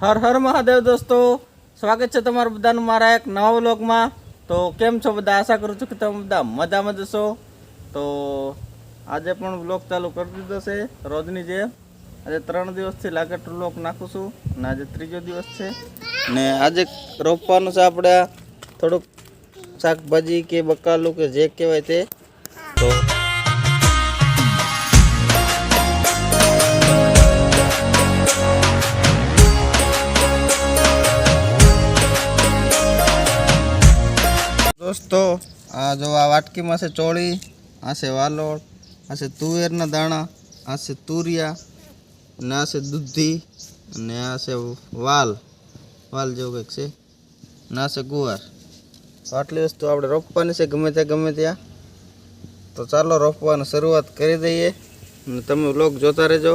હર હર મહાદેવ દોસ્તો, સ્વાગત છે તમારું બધાનું મારા એક નવા વ્લોગમાં. તો કેમ છો બધા? આશા કરું છું કે તમે બધા મજામાં જશો તો આજે પણ વ્લોગ ચાલુ કરી દીધો છે, રોજની જે. આજે ત્રણ દિવસથી લાગેટ વ્લોગ નાખું છું અને આજે ત્રીજો દિવસ છે. ને આજે રોપવાનું છે આપણે થોડુંક શાકભાજી કે બકાલું કે જે કહેવાય તે તો. દોસ્તો, આ જો આ વાટકીમાં છે ચોળી, આ છે વાલોળ, આ છે તુવેરના દાણા, આ છે તુરિયા, અને આ છે દૂધી, અને આ છે વાલ વાલ જેવું કંઈક છે, અને આ છે ગુવાર. તો આટલી વસ્તુ આપણે રોપવાની છે, ગમે ત્યાં ગમે ત્યાં. તો ચાલો રોપવાની શરૂઆત કરી દઈએ, અને તમે બ્લોગ જોતા રહેજો.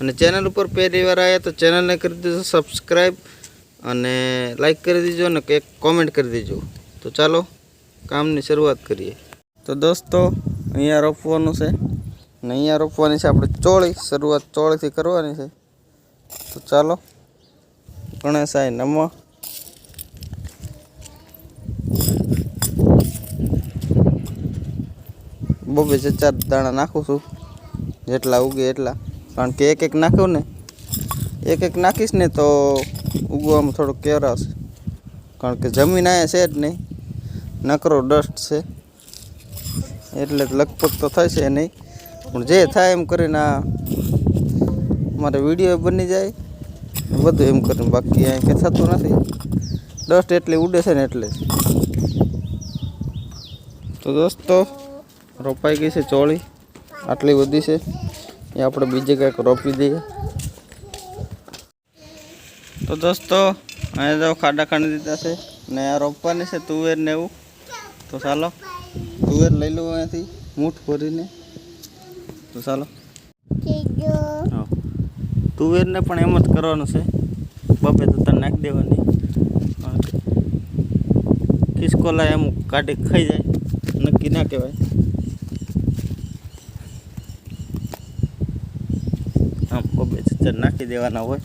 અને ચેનલ ઉપર પહેલી વાર આવ્યા તો ચેનલને કરી દેજો સબસ્ક્રાઈબ અને લાઈક કરી દેજો, અને એક કોમેન્ટ કરી દેજો. તો ચાલો કામની શરૂઆત કરીએ. તો દોસ્તો, અહીંયા રોપવાનું છે અને અહીંયા રોપવાની છે આપણે ચોળી. શરૂઆત ચોળીથી કરવાની છે. તો ચાલો, ગણેશાય નમઃ. બબે છે ચાર દાણા નાખું છું. જેટલા ઉગે એટલા. કારણ કે એક એક નાખ્યું ને એક એક નાખીશ ને તો ઉગવામાં થોડુંક કેવરાશે કારણ કે જમીન અહીંયા છે જ નહીં. નકરો ડસ્ટ છે. એટલે લગભગ તો થશે નહીં. પણ જે થાય એમ કરીને આ મારે વીડિયો બની જાય. બધું એમ કરીને બાકી અહીં કંઈ થતું નથી. ડસ્ટ એટલી ઉડે છે ને એટલે તો દોસ્તો, રોપાઈ ગઈ છે ચોળી. આટલી બધી છે. એ આપણે બીજે કંઈક રોપી દઈએ. તો દોસ્તો, અહીંયા તો ખાડા ખાંડી દીધા છે. ને આ રોપવાની છે તુવેર ને એવું. તો ચાલો. તુવેર લઈ લો અહીંયાથી, મૂઠ ભરીને. તો ચાલો. તુવેરને પણ એમ જ કરવાનું છે. બબે તો તને નાખી દેવાની. ખિસકોલા એમ કાઢી ખાઈ જાય. નક્કી ના કહેવાય. આમ બબે નાખી દેવાના હોય.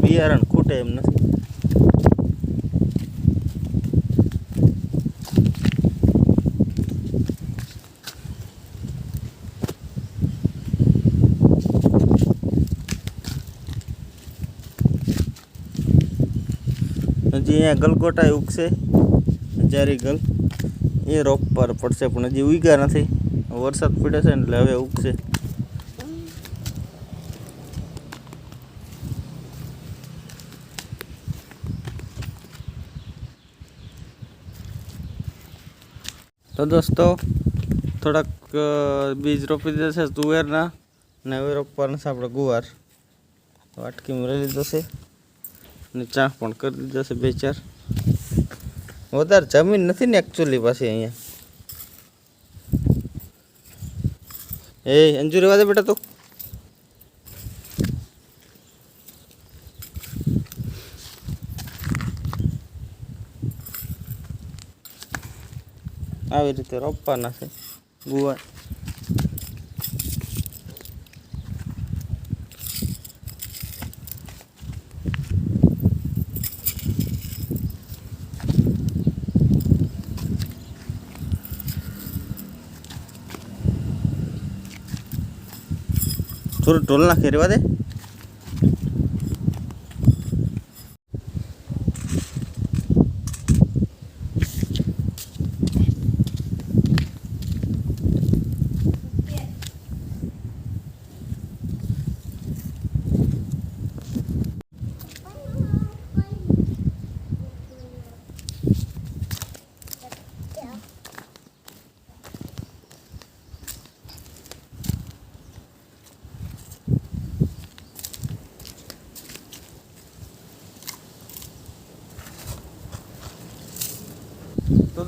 બિયારણ ખૂટે એમ નથી. હજી અહીંયા ગલગોટા ઉગશે જારી ગલ, એ રોપ પર પડશે, પણ હજી ઉગ્યા નથી. વરસાદ પડે છે એટલે હવે ઉગશે. તો દોસ્તો, થોડાક બીજ રોપી દીધા છે તુવેરના, ને હવે રોપવાના છે આપણે ગુવાર. વાટકીમાં લઈ લીધો છે. અને ચા પણ કરી દીધો છે બે ચાર. વધારે જમીન નથી ને એકચ્યુઅલી પાછી અહીંયા. એ અંજુ રેવા દે બેટા તું. આવી રીતે રોપવાના છે. ગુવાર થોડું ઢોલ નાખી રેવા દે.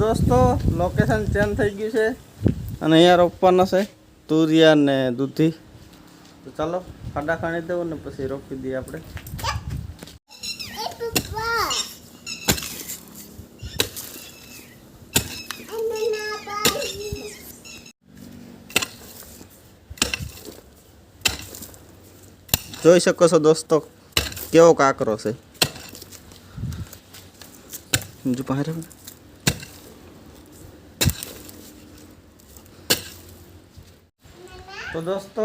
દોસ્તો લોકેશન ચેન્જ થઈ ગયું છે. અને અહીંયા રોપવાના છે, તુરિયા ને દૂધી. તો ચાલો, ખાડા ખાણી દઉં ને પછી રોપી દઈએ આપણે. જોઈ શકો છો દોસ્તો, કેવો કાકરો છે. જો બહાર તો દોસ્તો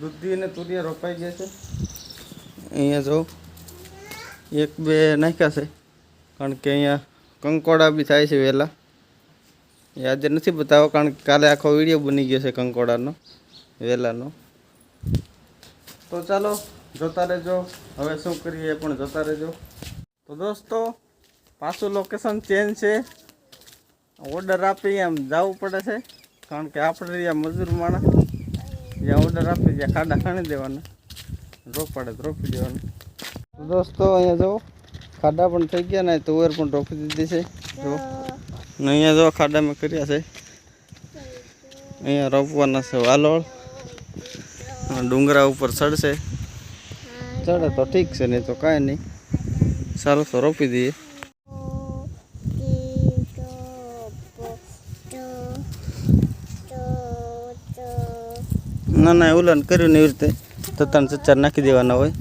દૂધી અને તુરિયા રોપાઈ ગયા છે. અહીંયા જો એક બે નાખ્યા છે. કારણ કે અહીંયા કંકોડા બી થાય છે વહેલા. એ આજે નથી બતાવો કારણ કે કાલે આખો વીડિયો બની ગયો છે કંકોડાનો વહેલાનો. તો ચાલો જોતા રહેજો. હવે શું કરીએ પણ જોતા રહેજો. તો દોસ્તો પાછું લોકેશન ચેન્જ છે. ઓર્ડર આપી આમ જવું પડે છે. કારણ કે આપણે મજૂર માણસ. ઓર્ડર આપી દે ખાડા ખાણી દેવાના. રોપાડે તો રોપી દેવાનું. દોસ્તો, અહીંયા જો ખાડા પણ થઈ ગયા ને તુવેર પણ રોપી દીધી છે. જો અહીંયા જો ખાડા મેં કર્યા છે. અહીંયા રોપવાના છે વાલોળ. ડુંગરા ઉપર ચડશે. ચડે તો ઠીક છે, નહીં તો કાંઈ નહીં. સારું તો રોપી દઈએ. ના ના એવું લન કર્યું ને એવી રીતે તો ત્રણ ચચાર નાખી દેવાના હોય.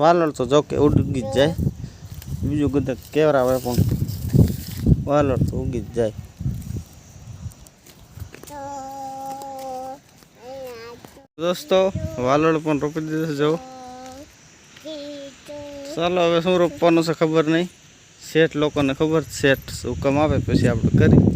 વાલળ તો જો કે ઉગી જ જાય. બીજું બધા કેવરા હોય પણ વાલળ તો ઉગી જ જાય. દોસ્તો વાલળ પણ રોપી દીધું છે જો ચાલો, હવે શું રોપવાનું છે ખબર નહીં. શેઠ લોકોને ખબર શેઠ શું કામ આવે પછી આપણે કરી.